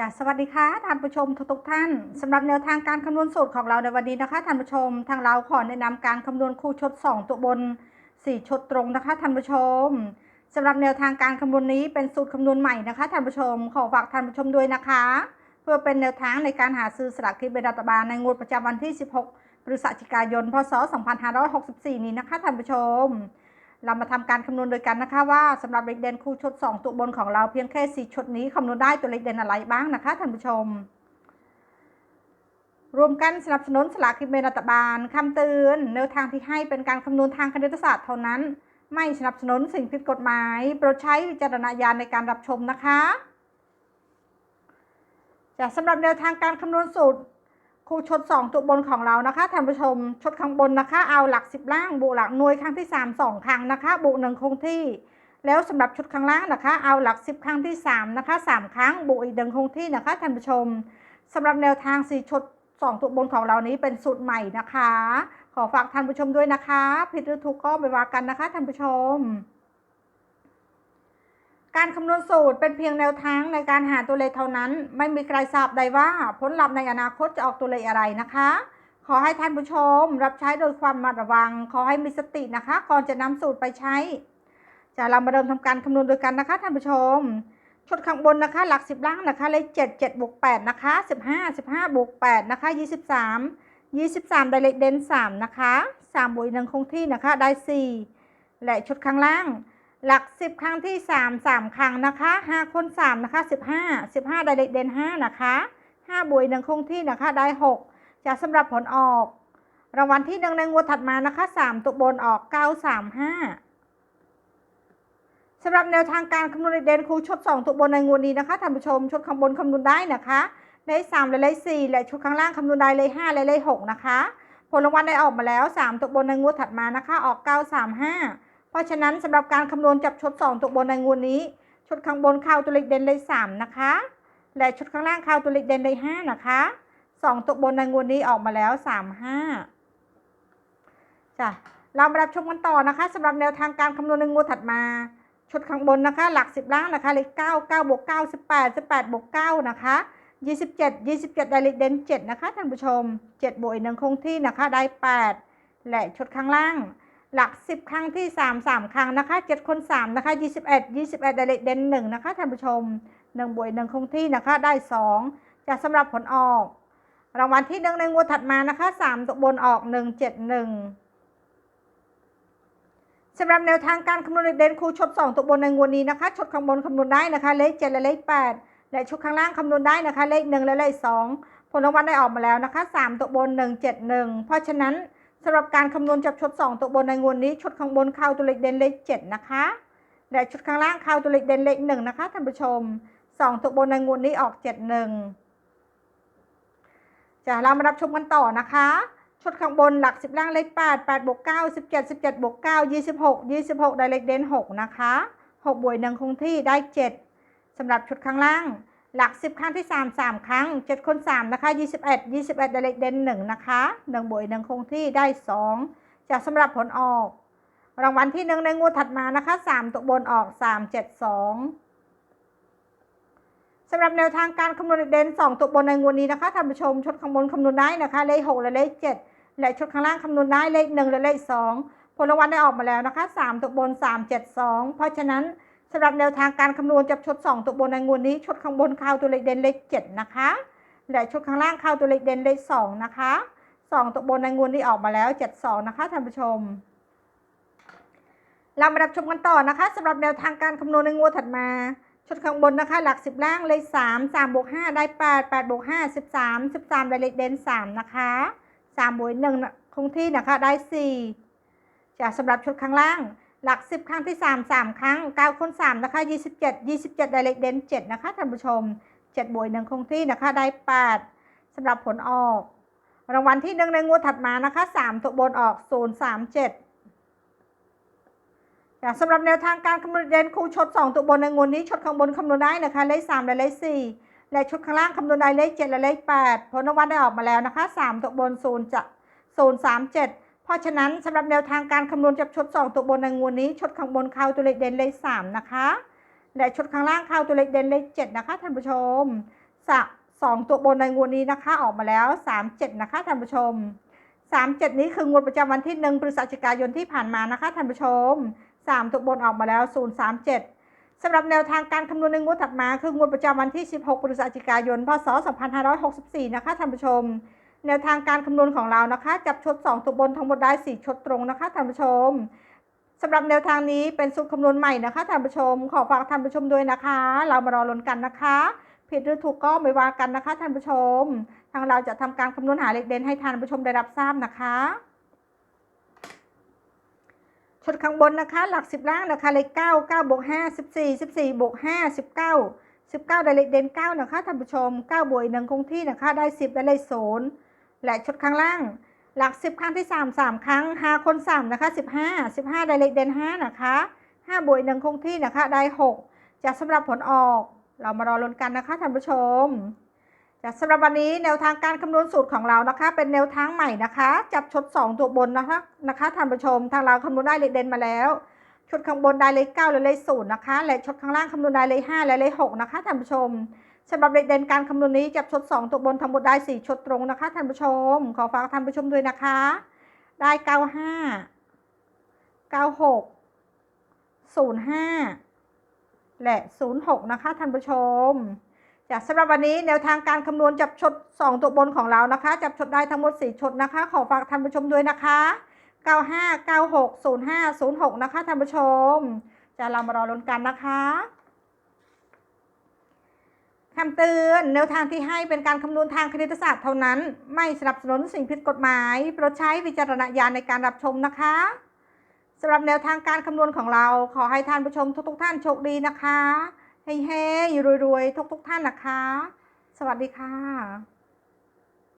จ้ะสวัสดีค่ะท่านผู้ชมทุกๆท่านสำหรับแนวทางการคำนวณสูตรของเราในวันนี้นะคะท่านผู้ชม ทางเราขอแนะนำการคำนวณคู่ชด 2 ตัวบน 4 ชดตรงนะคะท่านผู้ชมสำหรับแนวทางการคำนวณนี้เป็นสูตรคำนวณใหม่นะคะท่านผู้ชม ขอฝากท่านผู้ชมด้วยนะคะ เพื่อเป็นแนวทางในการหาซื้อสลากกินแบ่งรัฐบาลในงวดประจำวันที่ 16พฤศจิกายน พศ 2564 นี้นะคะท่านผู้ชม เรามาทำการคำนวณโดยกันนะคะว่าสำหรับเลขเด่นคู่ชด2 ตัวบนของเราเพียงแค่ 4 ชุดนี้คำนวณได้ตัวเลขเด่นอะไรบ้างนะคะท่านผู้ชม รวมกันสนับสนุนสลากกินแบ่งรัฐบาลคำเตือนแนวทางที่ให้เป็นการคำนวณทางคณิตศาสตร์เท่านั้น ไม่สนับสนุนสิ่งผิดกฎหมายโปรดใช้วิจารณญาณในการรับชมนะคะจะสำหรับแนวทางการคำนวณสูตร ครูชด 2 ตัวบนของเรานะคะท่านผู้ชมชดข้างบนนะคะ เอาหลัก 10 ล่างบวกหลักหน่วยครั้งที่ 3 2 ครั้งนะคะบวกหนึ่งคงที่ แล้วสำหรับชุดข้างล่างนะคะ เอาหลัก 10 ครั้งที่ 3 นะคะ 3 ครั้งบวกอีกหนึ่งคงที่นะคะท่านผู้ชมสำหรับแนวทาง4ชด 2 ตัวบนของเรานี้เป็นสูตรใหม่นะคะ ขอฝากท่านผู้ชมด้วยนะคะ ผิดหรือถูกก็ไปว่ากันนะคะท่านผู้ชม การคำนวณสูตรเป็นเพียงแนวทางในการหาตัวเลขเท่านั้น ไม่มีใครทราบใดว่าผลลัพธ์ในอนาคตจะออกตัวเลขอะไรนะคะ ขอให้ท่านผู้ชมรับใช้โดยความระมัดระวัง ขอให้มีสตินะคะ ก่อนจะนำสูตรไปใช้ จะเรามาเริ่มทำการคำนวณโดยกันนะคะท่านผู้ชมชุดข้างบนนะคะ หลักสิบล่างนะคะเลขเจ็ดเจ็ดบวกแปดนะคะสิบห้าสิบห้าบวกแปดนะคะยี่สิบสามยี่สิบสามได้เลขเด่นสามนะคะสามบวกอีกหนึ่งคงที่นะคะได้สี่และชุดข้างล่าง หลักสิบครั้งที่สามสามครั้งนะคะห้าคนสามนะคะสิบห้าสิบห้าได้เลขเด่นห้านะคะห้าบวกอีกหนึ่งคงที่นะคะได้หกจะสำหรับผลออก รางวัลที่หนึ่งในงวดถัดมานะคะสามตัวบนออกเก้าสามห้าสำหรับแนวทางการคำนวณเด่นครูชดสองตัวบนในงวดนี้นะคะท่านผู้ชมชดข้างบนคำนวณได้นะคะเลขสามและเลขสี่และชุดข้างล่างคำนวณได้เลขห้าและเลขหกนะคะ ผลรางวัลได้ออกมาแล้วสามตัวบนในงวดถัดมานะคะ ออกเก้าสามห้า เพราะฉะนั้นสำหรับการคำนวณจับชุด2ตัวบนในงวดนี้ ชุดข้างบนเข้าตัวเลขเด่นเลข3นะคะ และชุดข้างล่างเข้าตัวเลขเด่นเลข5นะคะ 2ตัวบนในงวดนี้ออกมาแล้ว 3 5จ้ะเรามารับชมกันต่อนะคะสำหรับแนวทางการคำนวณในงวดถัดมา ชุดข้างบนนะคะ หลัก 10 ล่างนะคะเลข9 9บวก9 18 18บวก9นะคะ27 27 ได้เลขเด่น7นะคะท่านผู้ชม 7บวกอีกหนึ่งคงที่นะคะได้ 8 และชุดข้างล่าง หลัก 10 ครั้งที่ 3 3 ครั้งนะคะ 7 คน 3 นะคะ 21 21ได้เลขเด่น1นะคะท่านผู้ชม1บวก1คงที่นะคะได้ 2 จะสำหรับผลออก รางวัลที่ 1 ในงวดถัดมานะคะ 3ตัวบนออก 171สำหรับแนวทางการคำนวณเลขเด่นครูชด2ตัวบนในงวดนี้นะคะชดข้างบนคำนวณได้นะคะ เลข 7 และเลข 8 และชุดข้างล่างคำนวณได้นะคะ เลข 1 และเลข 2 ผลรางวัลได้ออกมาแล้วนะคะ 3 ตัวบน 171 เพราะฉะนั้น สำหรับการคำนวณจับชด 2 ตัวบนในงวดนี้ชดข้างบนเข้าตัวเลขเด่นเลข 7 นะคะและชดข้างล่างเข้าตัวเลขเด่นเลข 1 นะคะท่านผู้ชม 2 ตัวบนในงวดนี้ออก 71จะเรามารับชมกันต่อนะคะชดข้างบนหลัก 10 ล่างเลข 8 8บวก9 17 17บวก9 26 26 ได้เลขเด่น6 นะคะ 6บวก1คงที่ได้ 7สำหรับชุดข้างล่าง หลัก 10 ครั้งที่ 3 3 ครั้ง 7 คน3นะคะ21 21ได้เลขเด่น1นะคะ1บวก1คงที่ได้ 2 จากสำหรับผลออก รางวัลที่ 1 ในงวดถัดมานะคะ 3 ตัวบนออก 3 7 2สำหรับแนวทางการคำนวณเลขเด่น2 ตัวบนในงวดนี้นะคะท่านผู้ชมชุดข้างบนคำนวณได้นะคะเลข6และเลข7และชุดข้างล่างคำนวณได้เลข1และเลข2ผลรางวัลได้ออกมาแล้วนะคะ 3 ตัวบน 3 7 2 เพราะฉะนั้น สำหรับแนวทางการคำนวณจับชด2ตัวบนในงวดนี้ชดข้างบนเข้าตัวเลขเด่นเลข7นะคะ และชดข้างล่างเข้าตัวเลขเด่นเลข2นะคะ 2ตัวบนในงวดนี้ออกมาแล้ว 72 นะคะท่านผู้ชม เรามารับชมกันต่อนะคะสำหรับแนวทางการคำนวณในงวดถัดมาชดข้างบนนะคะ หลัก 10 ล่างเลข3 3บวก5ได้ 8 8บวก5 13 13ได้เลขเด่น3นะคะ3บวก1คงที่นะคะได้4จากสำหรับชดข้างล่าง หลัก 10 ครั้งที่ 3 3 ครั้ง9คูณ3นะคะ27 27ได้เลขเด่น7นะคะท่านผู้ชม 7บวก1คงที่นะคะได้ 8สำหรับผลออก รางวัลที่1ในงวดถัดมานะคะ 3 ตัวบนออก 037อย่างสำหรับแนวทางการคำนวณเด่นครูชด 2 ตัวบนในงวดนี้ชดข้างบนคำนวณได้นะคะเลข3และเลข4และชดข้างล่างคำนวณได้เลข7และเลข8ผลรางวัลได้ออกมาแล้วนะคะ 3 ตัวบน0จะ037 เพราะฉะนั้นสำหรับแนวทางการคำนวณจับชด 2 ตัวบนในงวดนี้ ชดข้างบนเข้าตัวเลขเด่นเลข3นะคะ และชดข้างล่างเข้าตัวเลขเด่นเลข7นะคะท่านผู้ชมสสองตัวบนในงวดนี้นะคะออกมาแล้ว 37 นะคะท่านผู้ชม 37 นี้คืองวดประจำวันที่ 1 พฤศจิกายนที่ผ่านมานะคะท่านผู้ชม 3 ตัวบนออกมาแล้ว 037สำหรับแนวทางการคำนวณในงวดถัดมาคืองวดประจำวันที่ 16 พฤศจิกายน พศ 2564 นะคะท่านผู้ชม แนวทางการคำนวณของเรานะคะ จับชด 2 ตัวบนทั้งหมดได้ 4 ชดตรงนะคะท่านผู้ชมสำหรับแนวทางนี้เป็นสูตรคำนวณใหม่นะคะท่านผู้ชม ขอฝากท่านผู้ชมด้วยนะคะ เรามารอลุ้นกันนะคะ ผิดหรือถูกก็ไม่ว่ากันนะคะท่านผู้ชม ทางเราจะทำการคำนวณหาเลขเด่นให้ท่านผู้ชมได้รับทราบนะคะชดข้างบนนะคะ หลักสิบล่างนะคะเลขเก้าเก้าบวกห้าสิบสี่สิบสี่บวกห้าสิบเก้าสิบเก้าได้เลขเด่นเก้านะคะท่านผู้ชมเก้าบวกอีกหนึ่งคงที่นะคะ ได้สิบได้เลขศูนย์ และชดข้างล่าง หลักสิบครั้งที่สามสามครั้งหาคนสามนะคะสิบห้าสิบห้าได้เลขเด่นห้านะคะห้าบวกหนึ่งคงที่นะคะ ได้หกจะสำหรับผลออก เรามารอลุ้นกันนะคะท่านผู้ชมจะสำหรับวันนี้แนวทางการคำนวณสูตรของเรานะคะ เป็นแนวทางใหม่นะคะ จับชด2 ตัวบนนะคะนะคะท่านผู้ชมทางเราคำนวณได้เลขเด่นมาแล้วชดข้างบนได้เลข9และเลข0นะคะ และชดข้างล่างคำนวณได้เลข5และเลข6นะคะท่านผู้ชม สำหรับเลขเด่นการคำนวณนี้จับชด 2 ตัวบนทั้งหมดได้ 4 ชดตรงนะคะท่านผู้ชม ขอฝากท่านผู้ชมด้วยนะคะ ได้ 95 96 05 และ 06 นะคะท่านผู้ชมจากสำหรับวันนี้แนวทางการคำนวณจับชด 2 ตัวบนของเรานะคะ จับชดได้ทั้งหมด 4 ชดนะคะ ขอฝากท่านผู้ชมด้วยนะคะ 95 96 05 06 นะคะท่านผู้ชม จะเรามารอลุ้นกันนะคะ คำเตือนแนวทางที่ให้เป็นการคำนวณทางคณิตศาสตร์เท่านั้น ไม่สนับสนุนสิ่งผิดกฎหมายโปรดใช้วิจารณญาณในการรับชมนะคะสำหรับแนวทางการคำนวณของเรา ขอให้ท่านผู้ชมทุกๆท่านโชคดีนะคะเฮ้ๆรวยๆทุกๆท่านนะคะ สวัสดีค่ะ